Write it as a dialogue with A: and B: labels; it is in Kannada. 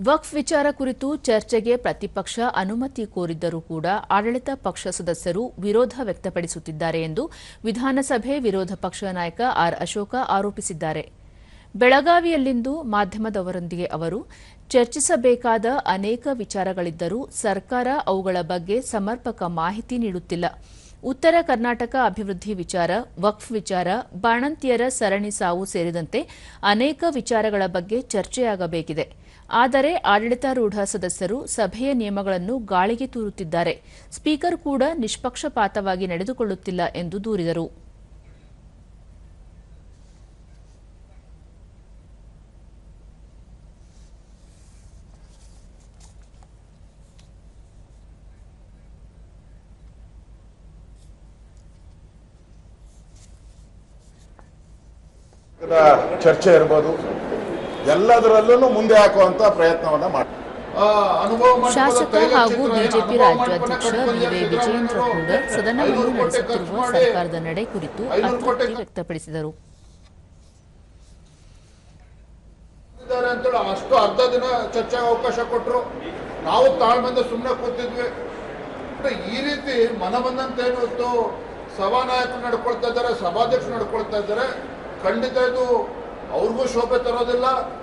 A: ವಕ್ಫ್ ವಿಚಾರ ಕುರಿತು ಚರ್ಚೆಗೆ ಪ್ರತಿಪಕ್ಷ ಅನುಮತಿ ಕೋರಿದ್ದರೂ ಕೂಡ ಆಡಳಿತ ಪಕ್ಷ ಸದಸ್ಯರು ವಿರೋಧ ವ್ಯಕ್ತಪಡಿಸುತ್ತಿದ್ದಾರೆ ಎಂದು ವಿಧಾನಸಭೆ ವಿರೋಧ ಪಕ್ಷ ನಾಯಕ ಆರ್ ಅಶೋಕ ಆರೋಪಿಸಿದ್ದಾರೆ. ಬೆಳಗಾವಿಯಲ್ಲಿಂದು ಮಾಧ್ಯಮದವರೊಂದಿಗೆ ಅವರು, ಚರ್ಚಿಸಬೇಕಾದ ಅನೇಕ ವಿಚಾರಗಳಿದ್ದರೂ ಸರ್ಕಾರ ಅವುಗಳ ಬಗ್ಗೆ ಸಮರ್ಪಕ ಮಾಹಿತಿ ನೀಡುತ್ತಿಲ್ಲ. ಉತ್ತರ ಕರ್ನಾಟಕ ಅಭಿವೃದ್ಧಿ ವಿಚಾರ, ವಕ್ಫ್ ವಿಚಾರ, ಬಾಣಂತಿಯರ ಸರಣಿ ಸಾವು ಸೇರಿದಂತೆ ಅನೇಕ ವಿಚಾರಗಳ ಬಗ್ಗೆ ಚರ್ಚೆಯಾಗಬೇಕಿದೆ. ಆದರೆ ಆಡಳಿತಾರೂಢ ಸದಸ್ಯರು ಸಭೆಯ ನಿಯಮಗಳನ್ನು ಗಾಳಿಗೆ ತೂರುತ್ತಿದ್ದಾರೆ. ಸ್ಪೀಕರ್ ಕೂಡ ನಿಷ್ಪಕ್ಷಪಾತವಾಗಿ ನಡೆದುಕೊಳ್ಳುತ್ತಿಲ್ಲ ಎಂದು ದೂರಿದರು.
B: ಚರ್ಚೆ ಇರ್ಬೋದು. ಎಲ್ಲದರಲ್ಲೂ ಮುಂದೆ ಹಾಕುವಂತ ಪ್ರಯತ್ನವನ್ನ ಮಾಡಿ
C: ಆ, ಅನುಭವ ಮಂಟಪದ
A: ಶಾಸಕ ಹಾಗೂ ಬಿಜೆಪಿ ರಾಜ್ಯಾಧ್ಯಕ್ಷ ಬಿವೈ ವಿಜಯೇಂದ್ರ ಕೂಡ ಸದನವನ್ನು
C: ಐನೂರು
A: ನಡೆಸುತ್ತಿರುವ ಸರ್ಕಾರದ ನಡೆ ಕುರಿತು
C: ಐನೂರು ಕೋಟಿ
A: ಅತೃಪ್ತಿ ವ್ಯಕ್ತಪಡಿಸಿದರು.
C: ಅಂತೇಳಿ ಅಷ್ಟು ಅರ್ಧ ದಿನ ಚರ್ಚೆಗೆ ಅವಕಾಶ ಕೊಟ್ಟರು ನಾವು ತಾಳ್ಮೆಯಿಂದ ಸುಮ್ಮನೆ ಕೂತಿದ್ವಿ. ಈ ರೀತಿ ಮನ ಬಂದಂತೆ ಇವತ್ತು ಸಭಾನಾಯಕರು ನಡ್ಕೊಳ್ತಾ ಇದ್ದಾರೆ ಸಭಾಧ್ಯಕ್ಷರು ನಡ್ಕೊಳ್ತಾ ಇದ್ದಾರೆ. ಖಂಡಿತ ಇದು ಅವ್ರಿಗೂ ಶೋಭೆ ತರೋದಿಲ್ಲ.